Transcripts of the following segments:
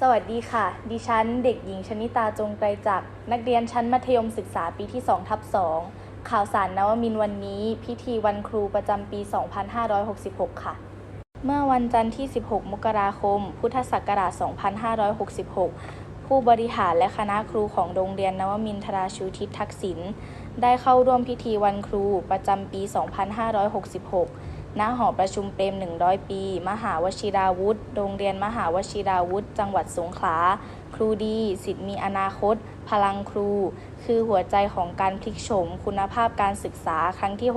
สวัสดีค่ะ ดิฉันเด็กหญิงชนิตาจงไกรจักรนักเรียนชั้นมัธยมศึกษาปีที่2ทับ2ข่าวสารนวมินทร์วันนี้ พิธีวันครูประจำปี 2566 ค่ะ เมื่อวันจันทร์ที่ 16 มกราคม พุทธศักราช 2566 ผู้บริหารและคณะครูของโรงเรียนนวมินทราชูทิศทักษิณได้เข้าร่วมพิธีวันครูประจำปี 2566 ณหอประชุมเปรม 100 ปี มหาวชิราวุธ โรงเรียนมหาวชิราวุธ จังหวัดสงขลา ครูดี สิทธิ์มีอนาคต พลังครู คือหัวใจของการพลิกโฉมคุณภาพการศึกษาครั้งที่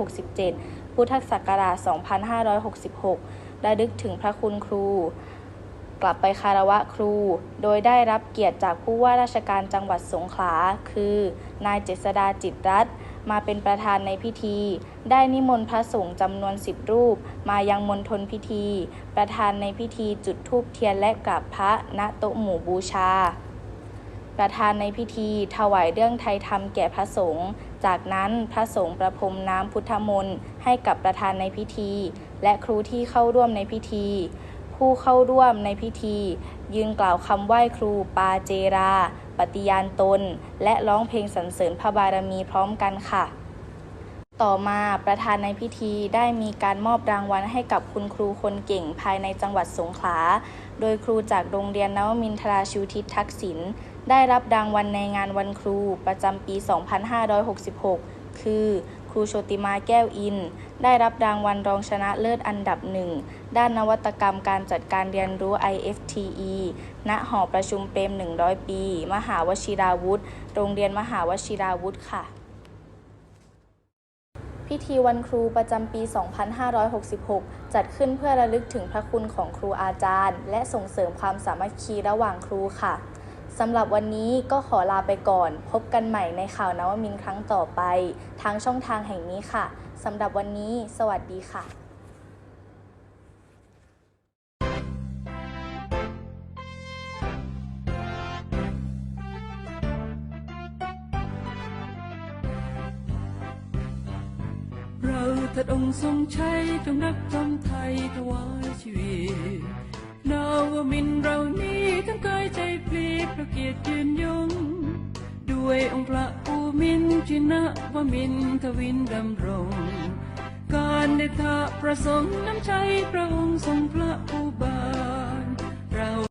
67 พุทธศักราช 2566 ระลึกถึงพระคุณครู กลับไปคารวะครู โดยได้รับเกียรติจากผู้ว่าราชการจังหวัดสงขลา คือ นายเจษดาจิตรัตน์มาเป็นประธานในพิธี ได้นิมนต์พระสงฆ์จำนวนสิบรูป มายังมณฑลพิธี ประธานในพิธีจุดธูปเทียนและกราบพระณโต๊ะหมู่บูชา ประธานในพิธีถวายเรื่องไทยธรรมแก่พระสงฆ์จากนั้นพระสงฆ์ประพรมน้ำพุทธมนต์ให้กับประธานในพิธี และครูที่เข้าร่วมในพิธี ผู้เข้าร่วมในพิธี ยืนกล่าวคำไหว้ครูปาเจรา ปฏิญาณตน และร้องเพลงสรรเสริญพระบารมีพร้อมกันค่ะ ต่อมาประธานในพิธีได้มีการมอบรางวัลให้กับคุณครูคนเก่งภายในจังหวัดสงขลา โดยครูจากโรงเรียนนวมินทราชูทิศทักษิณได้รับรางวัลในงานวันครูประจำปี 2566 คือ ครูโชติมาแก้วอิน ได้รับรางวัลรองชนะเลิศอันดับหนึ่ง ด้านนวัตกรรมการจัดการเรียนรู้ IFTE ณ หอประชุมเปรม 100 ปี มหาวชิราวุธ โรงเรียนมหาวชิราวุธค่ะ พิธีวันครูประจำปี 2566 จัดขึ้นเพื่อระลึกถึงพระคุณของครูอาจารย์ และส่งเสริมความสามัคคีระหว่างครูค่ะ สำหรับวันนี้ก็ขอลาไปก่อน พบกันใหม่ในข่าวนวมินครั้งต่อไป ทางช่องทางแห่งนี้ค่ะสำหรับวันนี้ สวัสดีค่ะเราทัดองค์ทรงชัยจงรักจำไทยถวายชีวิตนาวมินเรานี้ ทั้งกายใจปลีพระเกียรติยืนยง ด้วยองค์พระภูมินทินะวมินทวินดำรง การเดทะประสงค์น้ำใจพระองค์ทรงพระอุบาลเรา